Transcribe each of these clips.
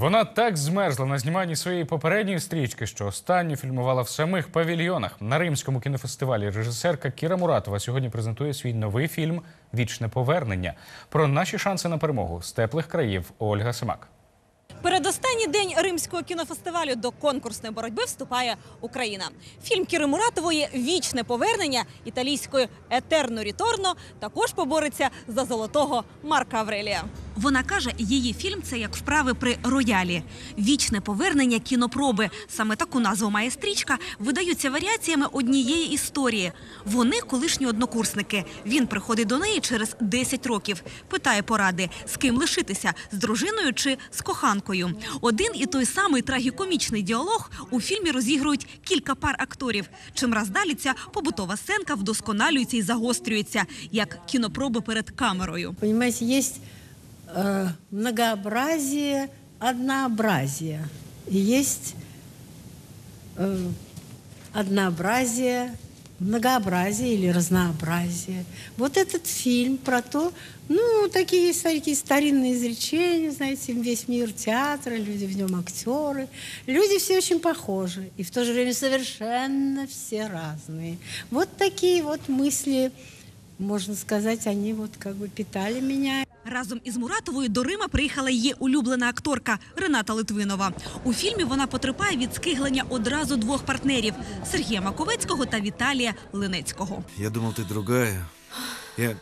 Вона так змерзла на зніманні своєї попередньої стрічки, що останню фільмувала в самих павільйонах. На римському кінофестивалі режисерка Кіра Муратова сьогодні презентує свій новий фільм Вічне повернення про наші шанси на перемогу з теплих країв Ольга Семак. Передостанній день римського кінофестивалю до конкурсної боротьби вступає Україна. Фільм Кіри Муратової Вічне повернення італійською Етерно Ріторно також побореться за золотого Марка Аврелія. Вона каже, її фільм це як вправи при роялі. Вічне повернення кінопроби. Саме таку назву має стрічка. Видаються варіаціями однієї історії. Вони колишні однокурсники. Він приходить до неї через 10 років. Питає поради, з ким лишитися з дружиною чи з коханкою. Один і той самий трагікомічний діалог у фільмі розігрують кілька пар акторів. Чим раз далі ця побутова сценка вдосконалюється і загострюється, як кінопроби перед камерою. Понимаете, есть э, многообразие, однообразие. И есть э, однообразие, многообразие или разнообразие. Вот этот фильм про то, ну, такие есть такие старинные изречения, знаете, весь мир театра, люди в нем актеры. Люди все очень похожи, и в то же время совершенно все разные. Вот такие вот мысли, можно сказать, они вот как бы питали меня. Разом із Муратовою до Рима приїхала її улюблена акторка Рената Литвинова. У фільмі вона потерпає від скиглення одразу двох партнерів Сергія Маковецького та Віталія Линецького. Я думал, ты другая. Я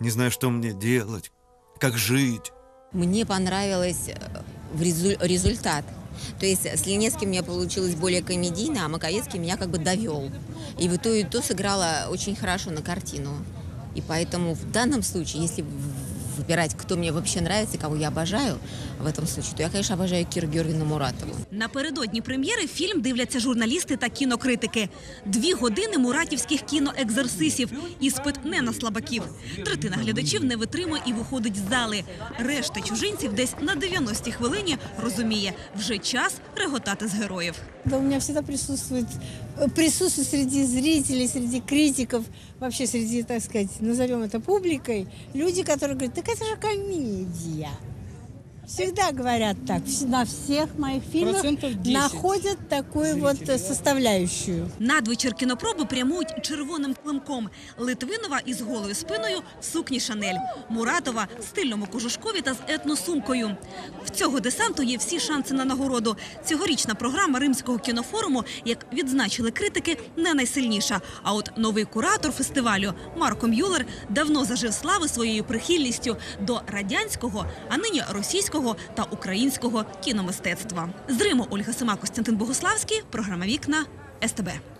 не знаю, что мне делать, как жить. Мне понравилось э, в резу- результат. То есть с Ленецким у меня получилось более комедийно, а Маковецкий меня как бы довел. И в то и то сыграла очень хорошо на картину. И поэтому в данном случае, если в- выбирать, кто мне вообще нравится, кого я обожаю в этом случае, то я, конечно, обожаю Киру Георгиевну Муратову. Напередодні прем'єри фільм дивляться журналісти та кінокритики. Дві години муратівських кіноекзерсисів. Іспит не на слабаків. Третина глядачів не витримує і виходить з зали. Решта чужинців десь на 90-й хвилині розуміє, вже час реготати з героїв. Да, у меня всегда присутствует, э, присутствует среди зрителей, среди критиков, вообще среди, так сказать, назовем это публикой, люди, которые говорят, так это же комедия. Всегда говорят так, на всех моих фильмах находят такую вот составляющую. Надвечір кінопроби прямують червоним климком. Литвинова із голою спиною в сукні Шанель. Муратова в стильному кожушкові та з етносумкою. В цього десанту є всі шанси на нагороду. Цьогорічна програма римського кінофоруму, як відзначили критики, не найсильніша. А от новий куратор фестивалю Марко М'юлер давно зажив слави своєю прихильністю до радянського, а нині російського та українського кіномистецтва. З Риму Ольга Сима, Костянтин Богославський, програма Вікна СТБ.